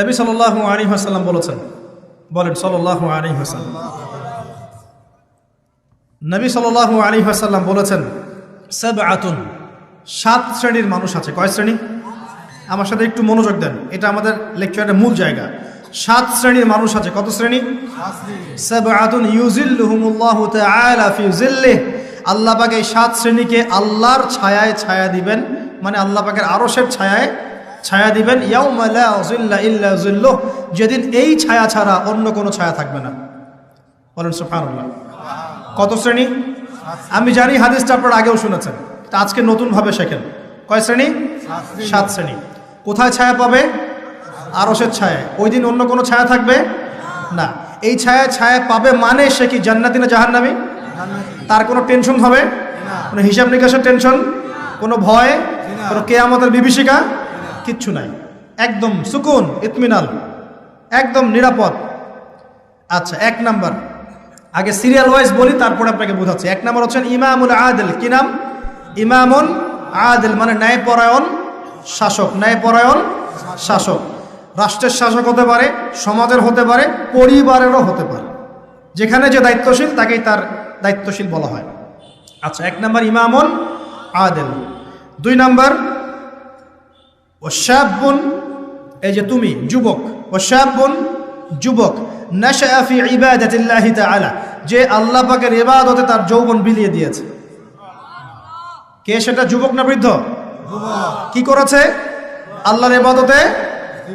নবী সাল্লাল্লাহু আলাইহি ওয়াসাল্লাম বলেছেন, বলেন সাল্লাল্লাহু আলাইহি ওয়াসাল্লাম। নবী সাল্লাল্লাহু আলাইহি ওয়াসাল্লাম বলেছেন, সাবআতুন, সাত শ্রেণির মানুষ আছে। কয় শ্রেণি? আমার সাথে একটু মনোযোগ দেন, এটা আমাদের লেকচারের মূল জায়গা। সাত শ্রেণির মানুষ আছে। কত শ্রেণি? আল্লাহ পাক এই সাত শ্রেণীকে আল্লাহর ছায়ায় ছায়া দিবেন মানে আল্লাহ পাকের আরশের ছায়ায় ছায়া দিবেন যেদিন এই ছায়া ছাড়া অন্য কোনো ছায়া থাকবে না। বলেন সুবহানাল্লাহ। কত শ্রেণি? আমি জানি হাদিসটা আপনারা আগেও শুনেছেন তা আজকে নতুনভাবে শেখেন। কয় শ্রেণি? সাত শ্রেণি। কোথায় ছায়া পাবে? আরসের ছায়া ওই দিন অন্য কোনো ছায়া থাকবে? না। এই ছায়া ছায়া পাবে মানে সে কি জান্নাতি না জাহান্নামি? তার কোনো টেনশন হবে? কোনো হিসাব নিকাশের টেনশন? কোনো ভয়? কোনো কেয়ামতের বিভীষিকা? কিচ্ছু নাই। একদম সুকুন, ইতমিনাল, একদম নিরাপদ। আচ্ছা এক নাম্বার। আগে সিরিয়াল ওয়াইজ বলি, তারপরে আপনাকে বোঝাচ্ছি। এক নাম্বার হচ্ছেন ইমামুল আদেল। কি নাম? ইমামুল আদেল মানে ন্যায়পরায়ণ শাসক। ন্যায়পরায়ণ শাসক। রাষ্ট্রের শাসক হতে পারে, সমাজের হতে পারে, পরিবারেরও হতে পারে। যেখানে যে দায়িত্বশীল, তাকেই তার দায়িত্বশীল বলা হয়। আচ্ছা এক নাম্বার ইমামুল আদেল। দুই নাম্বার ও শাবুন এই যে তুমি যুবক ও শাবুন যুবক নাশাফি ইবাদাতিল্লাহি তাআলা যে আল্লাহ পাকের ইবাদতে তার যৌবন বিলিয়ে দিয়েছে। কে সেটা যুবক না বৃদ্ধ? কি করেছে? আল্লাহর ইবাদতে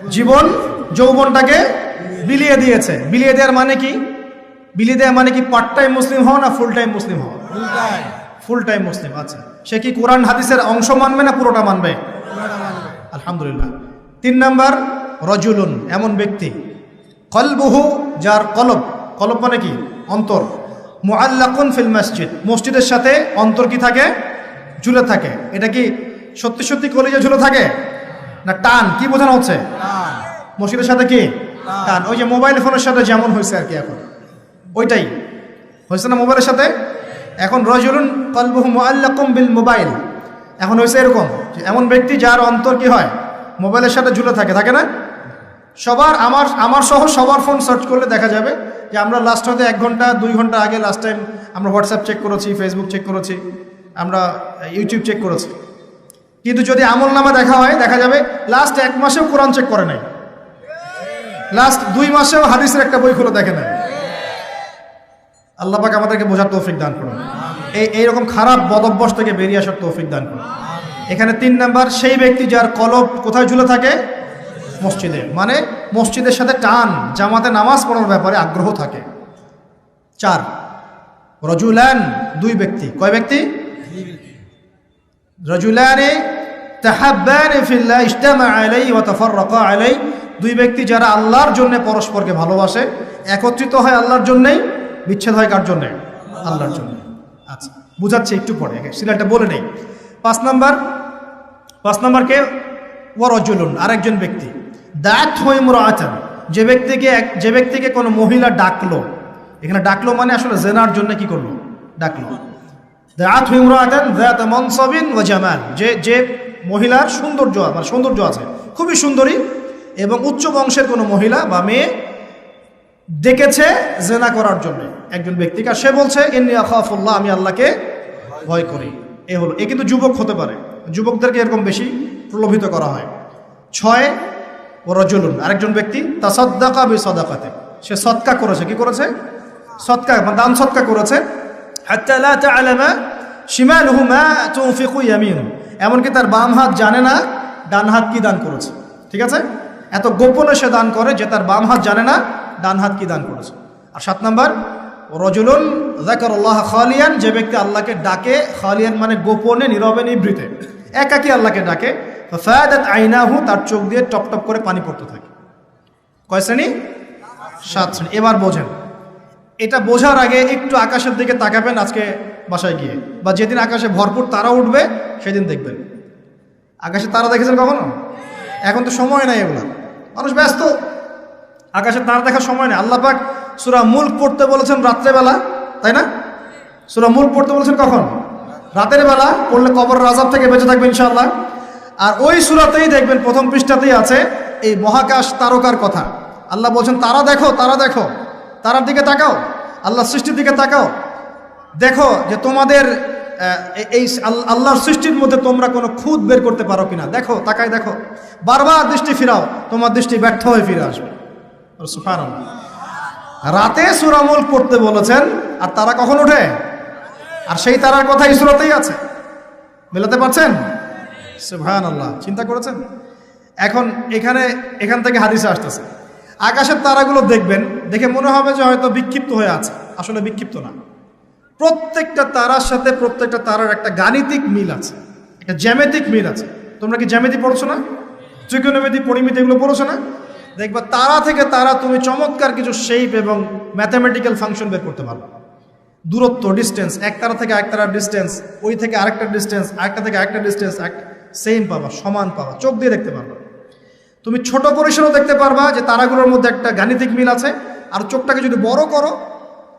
জীবন যৌবনটাকে বিলিয়ে দিয়েছে। বিলিয়ে দেওয়ার মানে কি? বিলিয়ে দেওয়া মানে কি পার্ট টাইম মুসলিম হও না ফুল টাইম মুসলিম হও ফুল টাইম মুসলিম আচ্ছা। সে কি কোরআন হাদিসের অংশ মানবে না পুরোটা মানবে? আলহামদুলিল্লাহ। তিন নাম্বার রজুলুন এমন ব্যক্তি। কলবহু যার কলব কলব মানে কি? অন্তর। মুআল্লাকুন ফিল মসজিদ। মসজিদের সাথে অন্তর কি থাকে? ঝুলে থাকে। এটা কি সত্যি সত্যি কলিজে ঝুলে থাকে? না টান? কি বোঝানো হচ্ছে? মসজিদের সাথে কি? টান। ওই যে মোবাইল ফোনের সাথে যেমন হয়েছে আর কি এখন। ওইটাই। হয়েছে না মোবাইলের সাথে? এখন রজুলুন কলবহু মুআল্লাকুম বিল মোবাইল। এখন হয়েছে এরকম এমন ব্যক্তি যার অন্তর কি হয়? মোবাইলের সাথে ঝুলে থাকে থাকে না? সবার আমার আমার সহ সবার ফোন সার্চ করলে দেখা যাবে যে আমরা লাস্ট হয়তো এক ঘণ্টা, দুই ঘণ্টা আগে লাস্ট টাইম আমরা হোয়াটসঅ্যাপ চেক করেছি ফেসবুক চেক করেছি, আমরা ইউটিউব চেক করেছি। কিন্তু যদি আমল নামা দেখা হয়, দেখা যাবে লাস্ট এক মাসেও কোরআন চেক করে নাই। লাস্ট দুই মাসেও হাদিসের একটা বই খুলে দেখে নাই। আল্লাহ পাক আমাদেরকে বোঝার তৌফিক দান করুন। এই এইরকম খারাপ বদভ্যাস থেকে বেরিয়ে আসার তৌফিক দান করুন। এখানে তিন নাম্বার, সেই ব্যক্তি যার কলব কোথায় ঝুলে থাকে? মসজিদে। মানে মসজিদের সাথে টান, জামাতে নামাজ পড়ার ব্যাপারে আগ্রহ থাকে। চার, রজুলান দুই ব্যক্তি। কয় ব্যক্তি? রজুলানে তাহাব্বানে ফিল্লাহ ইজতামা আলাই ওয়া তাফাররাকা আলাই দুই ব্যক্তি যারা আল্লাহর জন্য পরস্পরকে ভালোবাসে, একত্রিত হয় আল্লাহর জন্যেই, বিচ্ছেদ হয় কার জন্যে? আল্লাহর জন্য। বুঝাচ্ছি একটু পরে। সিলাটা বলে নেই। পাঁচ নাম্বার, পাঁচ নাম্বারকে ওয়ারজুলুন আরেকজন ব্যক্তি। দাঁত হইমর আচান যে ব্যক্তিকে এক- যে ব্যক্তিকে কোনো মহিলা ডাকলো, এখানে ডাকলো মানে আসলে জেনার জন্য কি করল? ডাকলো। দাঁত হইমর আচান দাঁত মনসবিন ও জামাল, যে যে মহিলার সৌন্দর্য মানে সৌন্দর্য আছে, খুবই সুন্দরী এবং উচ্চ বংশের কোনো মহিলা বা মেয়ে ডেকেছে জেনা করার জন্য একজন ব্যক্তিকে। সে বলছে, ইন্নি আখাফুল্লাহ, আমি আল্লাহকে ভয় করি। এ হলো এ কিন্তু যুবক হতে পারে। যুবকদেরকে এরকম বেশি প্রলোভিত করা হয়। ছয় ও রজুলুন। আরেকজন ব্যক্তি তা সদ্দাকা বি সদাকাতে সে সৎকা করেছে। কি করেছে? সৎকা মানে দান সৎকা করেছে। এমনকি তার বাম হাত জানে না, ডান হাত কি দান করেছে। ঠিক আছে? এত গোপনে সে দান করে যে তার বাম হাত জানে না, ডান হাত কি দান করেছে। আর সাত নাম্বার রজুলুন জাকার আল্লাহ খালিয়ান, যে ব্যক্তি আল্লাহকে ডাকে, খালিয়ান মানে গোপনে, নীরবে নিবৃতে একাকি আল্লাহকে ডাকে। ফায়াদাত আইনাহু, তার চোখ দিয়ে টপ টপ করে পানি পড়তে থাকে। কয় শ্রেণি? সাত শ্রেণি। এবার বোঝেন। এটা বোঝার আগে একটু আকাশের দিকে তাকাবেন আজকে বাসায় গিয়ে। বা যেদিন আকাশে ভরপুর তারা উঠবে, সেদিন দেখবেন। আকাশে তারা দেখেছেন কখনো? এখন তো সময় নাই এগুলো। মানুষ ব্যস্ত। আকাশে তারা দেখার সময় নেই। আল্লাহ পাক সুরা মুল্ক পড়তে বলেছেন রাত্রেবেলা তাই না? সুরা মুল্ক পড়তে বলেছেন কখন? রাতের বেলা, পড়লে কবর রাজাব থেকে বেঁচে থাকবে ইনশাল্লাহ আর ওই সুরাতেই দেখবেন প্রথম পৃষ্ঠাতেই আছে এই মহাকাশ তারকার কথা। আল্লাহ বলছেন, তারা দেখো তারা দেখো। তারার দিকে তাকাও। আল্লাহ সৃষ্টির দিকে তাকাও। দেখো যে তোমাদের এই আল- আল্লাহর সৃষ্টির মধ্যে তোমরা কোনো খুদ বের করতে পারো কিনা। দেখো, তাকায় দেখো। বারবার দৃষ্টি ফিরাও, তোমার দৃষ্টি ব্যর্থ হয়ে ফিরে আসবে। সুবহানাল্লাহ। রাতে সুরামুল পড়তে বলেছেন, আর তারা কখন ওঠে? আর সেই তারার কথা এই সুরাতেই আছে। মেলাতে পারছেন? সুবহান আল্লাহ চিন্তা করেছেন? এখন এখানে, এখান থেকে হাদিসে আসতেছে। আকাশের তারাগুলো দেখবেন, দেখে মনে হবে যে হয়তো বিক্ষিপ্ত হয়ে আছে। আসলে বিক্ষিপ্ত না। প্রত্যেকটা তারার সাথে প্রত্যেকটা তারার একটা গাণিতিক মিল আছে। একটা জ্যামিতিক মিল আছে। তোমরা কি জ্যামিতি পড়ছো না? ত্রিকোণমিতি, পরিমিতি এগুলো পড়ছো না? দেখবা তারা থেকে তারা তুমি চমৎকার কিছু শেপ এবং ম্যাথামেটিক্যাল ফাংশন বের করতে পারবে। দূরত্ব ডিস্টেন্স এক তারা থেকে এক তারার ডিস্টেন্স ওই থেকে আরেকটা ডিস্টেন্স আরেকটা থেকে আরেকটা ডিস্টেন্স এক সেম পাবা, সমান পাবা, চোখ দিয়ে দেখতে পারবা। তুমি ছোট পরিসরও দেখতে পারবা যে তারাগুলোর মধ্যে একটা গাণিতিক মিল আছে, আর চোখটাকে যদি বড় করো,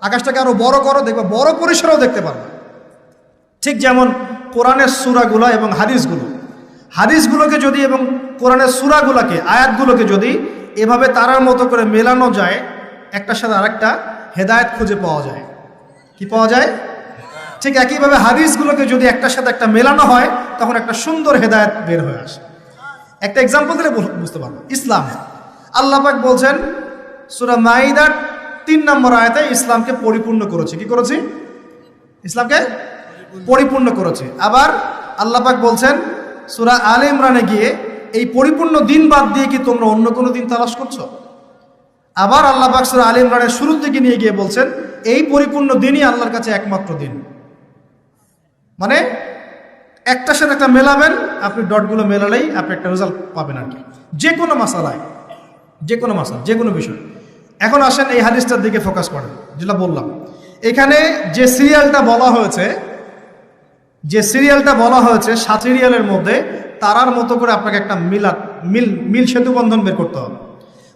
আকাশটাকে আরও বড় করো, দেখবা বড় পরিসরেও দেখতে পারবা। ঠিক যেমন কোরআনের সুরাগুলো এবং হাদিসগুলো। হাদিসগুলোকে যদি এবং কোরআনের সুরাগুলোকে, আয়াতগুলোকে যদি এভাবে তারার মতো করে মেলানো যায়, একটার সাথে আরেকটা হেদায়েত খুঁজে পাওয়া যায়। কি পাওয়া যায়? ঠিক একইভাবে হাদিসগুলোকে যদি একটার সাথে একটা মেলানো হয়, তখন একটা সুন্দর হেদায়েত বের হয়ে আসে। একটা এক্সাম্পল দিলে বুঝতে পারব। ইসলাম। আল্লাহ পাক বলছেন, সুরা মাইদার তিন নম্বর আয়াতে ইসলামকে পরিপূর্ণ করেছে। কি করেছি? ইসলামকে পরিপূর্ণ করেছে। আবার আল্লাহ পাক বলছেন, সুরা আলে ইমরানে গিয়ে এই পরিপূর্ণ দিন বাদ দিয়ে কি তোমরা অন্য কোনো দিন তালাশ করছ? আবার আল্লাহ পাক সুরা আলে ইমরানের শুরুর দিকে নিয়ে গিয়ে বলছেন, এই পরিপূর্ণ দিনই আল্লাহর কাছে একমাত্র দিন। মানে একটার সাথে একটা মেলাবেন, আপনি ডটগুলো মেলালেই আপনি একটা রেজাল্ট পাবেন আর কি। যে কোনো মাসালায়, যে কোনো মাসাল, যে কোনো বিষয়। এখন আসেন এই হাদিসটার দিকে ফোকাস করেন, যেটা বললাম। এখানে যে সিরিয়ালটা বলা হয়েছে যে সিরিয়ালটা বলা হয়েছে সাত সিরিয়ালের মধ্যে, তারার মতো করে আপনাকে একটা মিলাত মিল মিল সেতু বন্ধন বের করতে হবে।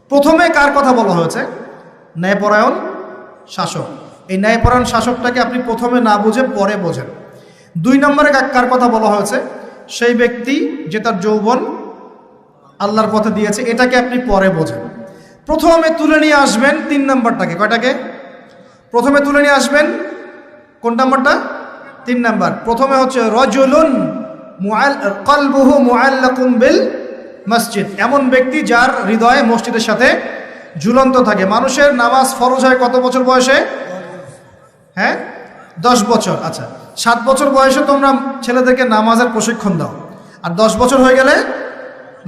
প্রথমে কার কথা বলা হয়েছে? ন্যায়পরায়ণ শাসক। এই ন্যায়পরায়ণ শাসকটাকে আপনি প্রথমে না বুঝে পরে বোঝেন। দুই নম্বরে কার- কথা বলা হয়েছে? সেই ব্যক্তি যে তার যৌবন আল্লাহর পথে দিয়েছে, এটাকে আপনি পরে বোঝেন। প্রথমে তুলে নিয়ে আসবেন তিন নম্বরটাকে। কয়টাকে? প্রথমে তুলে নিয়ে আসবেন কোন নাম্বারটা? তিন নাম্বার। প্রথমে হচ্ছে রজুলুন কলবুহু মুআল্লাকুম বিল মসজিদ। এমন ব্যক্তি যার হৃদয়ে মসজিদের সাথে ঝুলন্ত থাকে। মানুষের নামাজ ফরজ হয় কত বছর বয়সে? হ্যাঁ? দশ বছর। আচ্ছা সাত বছর বয়সে তোমরা ছেলেদেরকে নামাজের প্রশিক্ষণ দাও। আর দশ বছর হয়ে গেলে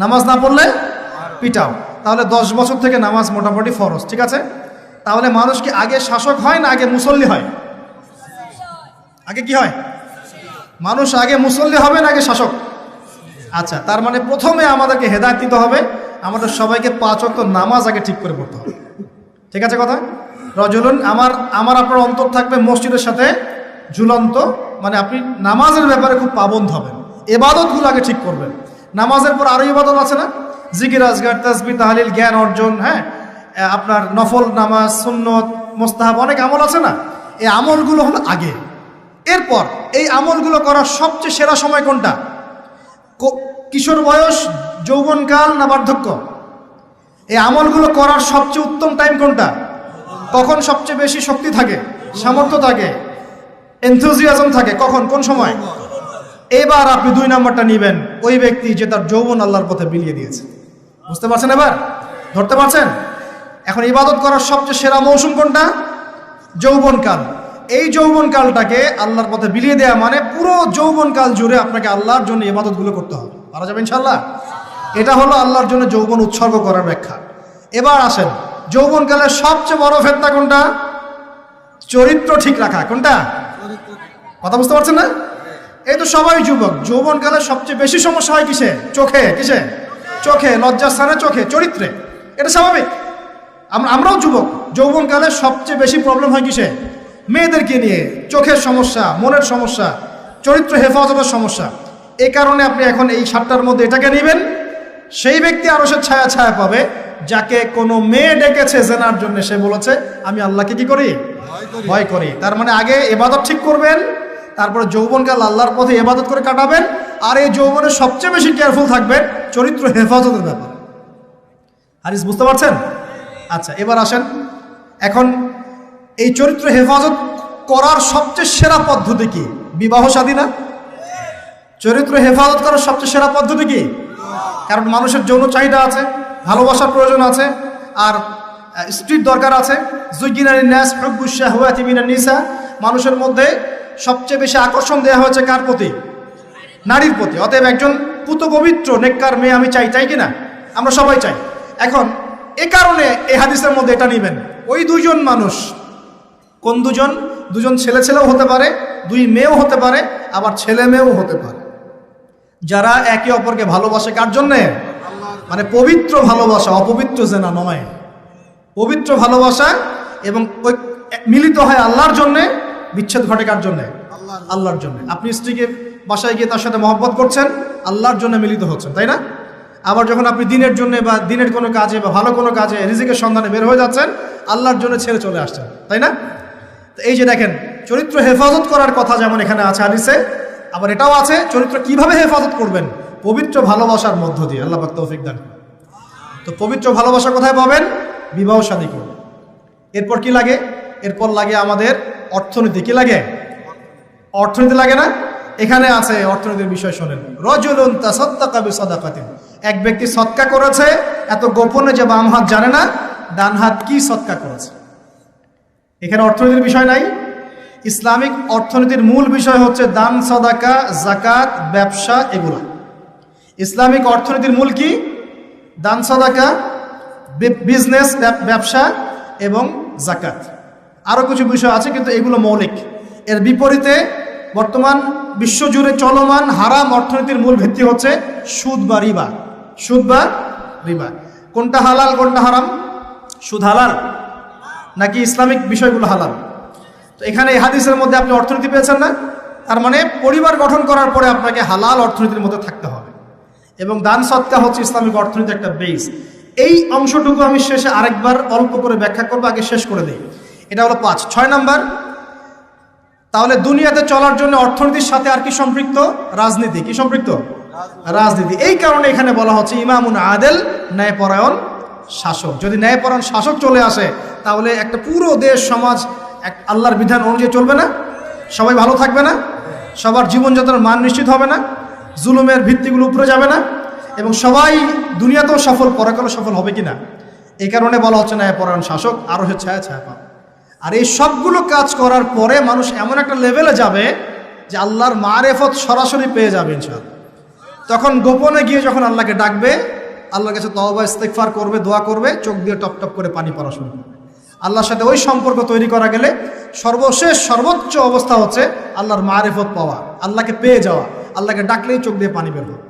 নামাজ না পড়লে পিটাও। তাহলে দশ বছর থেকে নামাজ মোটামুটি ফরজ, ঠিক আছে? তাহলে মানুষ কি আগে শাসক হয় না আগে মুসল্লি হয়? আগে কি হয়? মানুষ আগে মুসল্লি হবে না আগে শাসক? আচ্ছা তার মানে প্রথমে আমাদেরকে হেদায়ত দিতে হবে, আমাদের সবাইকে পাঁচ অক্ট নামাজ আগে ঠিক করে পড়তে হবে। ঠিক আছে কথা? রজলুন, আমার আমার আপনার অন্তর থাকবে মসজিদের সাথে ঝুলন্ত মানে আপনি নামাজের ব্যাপারে খুব পাবন্ধ হবেন। এবাদতগুলো আগে ঠিক করবেন। নামাজের পর আরও ইবাদত আছে না? জিকির, আজগার তাসবি তাহালিল, জ্ঞান অর্জন হ্যাঁ? আপনার নফল নামাজ, সুন্নত, মোস্তাহাব, অনেক আমল আছে না? এই আমলগুলো হলো আগে। এরপর এই আমলগুলো করার সবচেয়ে সেরা সময় কোনটা? কিশোর বয়স যৌবনকাল না বার্ধক্য? এই আমলগুলো করার সবচেয়ে উত্তম টাইম কোনটা? কখন সবচেয়ে বেশি শক্তি থাকে? সামর্থ্য থাকে? এনথুজিয়াজম থাকে? কখন? কোন সময়? এবার আপনি দুই নাম্বারটা নিবেন। ওই ব্যক্তি যে তার যৌবন আল্লাহর পথে বিলিয়ে দিয়েছে। বুঝতে পারছেন এবার? ধরতে পারছেন? এখন ইবাদত করার সবচেয়ে সেরা মৌসুম কোনটা? যৌবনকাল এই যৌবনকালটাকে আল্লাহর পথে বিলিয়ে দেওয়া মানে পুরো যৌবনকাল জুড়ে আপনাকে আল্লাহর জন্য ইবাদতগুলো করতে হবে। পারা যাবে ইনশাল্লাহ এটা হলো আল্লাহর জন্য যৌবন উৎসর্গ করার ব্যাখ্যা। এবার আসেন, যৌবনকালের সবচেয়ে বড় ফেতনা কোনটা? চরিত্র ঠিক রাখা। কোনটা? কথা বুঝতে পারছেন না? এই তো সবাই যুবক, যৌবনকালে সবচেয়ে বেশি সমস্যা হয় কিসে? চোখে কিসে? চোখে, লজ্জাস্থানে চোখে, চরিত্রে। এটা স্বাভাবিক। আমরা, আমরাও যুবক, যৌবনকালে সবচেয়ে বেশি প্রবলেম হয় কিসে? মেয়েদেরকে নিয়ে চোখের সমস্যা মনের সমস্যা চরিত্র হেফাজতের সমস্যা এ কারণে আপনি এখন এই সাতটার মধ্যে এটাকে নেবেন। সেই ব্যক্তি আরও সে ছায়া ছায়া পাবে যাকে কোনো মেয়ে ডেকেছে জেনার জন্য সে বলেছে আমি আল্লাহকে কি করি? ভয় করি। তার মানে আগে এবাদত ঠিক করবেন তারপরে যৌবনকাল আল্লাহর পথে এবাদত করে কাটাবেন আর এই যৌবনে সবচেয়ে বেশি কেয়ারফুল থাকবেন চরিত্র হেফাজতের ব্যাপার। হাদিস বুঝতে পারছেন? আচ্ছা এবার আসেন। এখন এই চরিত্র হেফাজত করার সবচেয়ে সেরা পদ্ধতি কি? বিবাহ সাদী না? চরিত্র হেফাজত করার সবচেয়ে সেরা পদ্ধতি কি? কারণ মানুষের যৌন চাহিদা আছে, ভালোবাসার প্রয়োজন আছে, আর স্ত্রীর দরকার আছে। ন্যাস নিসা। মানুষের মধ্যে সবচেয়ে বেশি আকর্ষণ দেওয়া হয়েছে কার প্রতি? নারীর প্রতি। অতএব একজন পুত পবিত্র, নেককার মেয়ে আমি চাই চাই কিনা? আমরা সবাই চাই। এখন, এ কারণে এ হাদিসের মধ্যে এটা নিবেন। ওই দুজন মানুষ কোন দুজন? দুজন ছেলে ছেলেও হতে পারে, দুই মেয়েও হতে পারে, আবার ছেলে মেয়েও হতে পারে। যারা একে অপরকে ভালোবাসে কার জন্যে? মানে পবিত্র ভালোবাসা, অপবিত্র জেনা নয়। পবিত্র ভালোবাসা এবং ওই মিলিত হয় আল্লাহর জন্যে, বিচ্ছেদ ঘটে কার জন্যে? আল্লাহর জন্য। আপনি স্ত্রীকে বাসায় গিয়ে তার সাথে মহব্বত করছেন, আল্লাহর জন্য মিলিত হচ্ছেন, তাই না? আবার যখন আপনি দিনের জন্য বা দিনের কোনো কাজে বা ভালো কোনো কাজে রিজিকের সন্ধানে বের হয়ে যাচ্ছেন, আল্লাহর জন্য ছেড়ে চলে আসছেন, তাই না? তো এই যে দেখেন, চরিত্র হেফাজত করার কথা যেমন এখানে আছে হাদিসে, আবার এটাও আছে, চরিত্র কীভাবে হেফাজত করবেন? পবিত্র ভালোবাসার মধ্য দিয়ে। আল্লাহ পাক তৌফিক দান তো পবিত্র ভালোবাসা কোথায় পাবেন? বিবাহ শাদী করুন। এরপর কি লাগে? এরপর লাগে আমাদের অর্থনীতি। কি লাগে? অর্থনীতি লাগে না? এখানে আছে অর্থনীতির বিষয় শোনেন। রজুলুন তাসাদ্দাকা বিসাদাকাতিন। এক ব্যক্তি সৎকা করেছে, এত গোপনে যে বাম হাত জানে না, ডান হাত কি সৎকা করেছে? এখানে অর্থনীতির বিষয় নাই। ইসলামিক অর্থনীতির মূল বিষয় হচ্ছে দান, সদাকা জাকাত ব্যবসা এগুলো। ইসলামিক অর্থনীতির মূল কি? দান, সদাকা বিজনেস ব্যবসা এবং জাকাত আরও কিছু বিষয় আছে, কিন্তু এগুলো মৌলিক। এর বিপরীতে বর্তমান বিশ্বজুড়ে চলমান হারাম অর্থনীতির মূল ভিত্তি হচ্ছে সুদ বা রিবা। সুদ বা রিবা। কোনটা হালাল, কোনটা হারাম? সুদ হালাল। নাকি ইসলামিক বিষয়গুলো হালাল? তো এখানে এই হাদিসের মধ্যে আপনি অর্থনীতি পেয়েছেন না। তার মানে পরিবার গঠন করার পরে আপনাকে হালাল অর্থনীতির মধ্যে থাকতে হবে। এবং দান সৎকা হচ্ছে ইসলামিক অর্থনীতির একটা বেস এই অংশটুকু আমি শেষে আরেকবার অল্প করে ব্যাখ্যা করব আগে শেষ করে দিই। এটা হলো পাঁচ। ছয় নাম্বার তাহলে দুনিয়াতে চলার জন্য অর্থনীতির সাথে আর কি সম্পৃক্ত? রাজনীতি। কি সম্পৃক্ত? রাজনীতি। এই কারণে এখানে বলা হচ্ছে ইমামুন আদেল ন্যায়পরায়ণ শাসক। যদি ন্যায়পরায়ণ শাসক চলে আসে তাহলে একটা পুরো দেশ, সমাজ, এক আল্লাহর বিধান অনুযায়ী চলবে না। সবাই ভালো থাকবে না। সবার জীবনযাত্রার মান নিশ্চিত হবে না। জুলুমের ভিত্তিগুলো উপরে যাবে না। এবং সবাই দুনিয়াতেও সফল, পরাকালও সফল হবে কি না এই কারণে বলা হচ্ছে ন্যায়পরায়ণ শাসক আরও হচ্ছে ছায়া ছায়া পাবে আর এই সবগুলো কাজ করার পরে মানুষ এমন একটা লেভেলে যাবে যে আল্লাহর মারেফত সরাসরি পেয়ে যাবে, ইনশাআল্লাহ। তখন গোপনে গিয়ে যখন আল্লাহকে ডাকবে, আল্লাহর কাছে তওবা ইস্তেকফার করবে, দোয়া করবে, চোখ দিয়ে টপ টপ করে পানি পড়া শুরু করবে। আল্লাহর সাথে ওই সম্পর্ক তৈরি করা গেলে সর্বশেষ, সর্বোচ্চ অবস্থা হচ্ছে আল্লাহর মারেফত পাওয়া, আল্লাহকে পেয়ে যাওয়া, আল্লাহকে ডাকলেই চোখ দিয়ে পানি বের হোক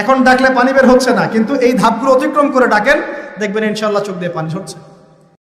এখন ডাকলে পানি বের হচ্ছে না, কিন্তু এই ধাপগুলো অতিক্রম করে ডাকেন, দেখবেন ইনশাল্লাহ চোখ দিয়ে পানি ঝরছে।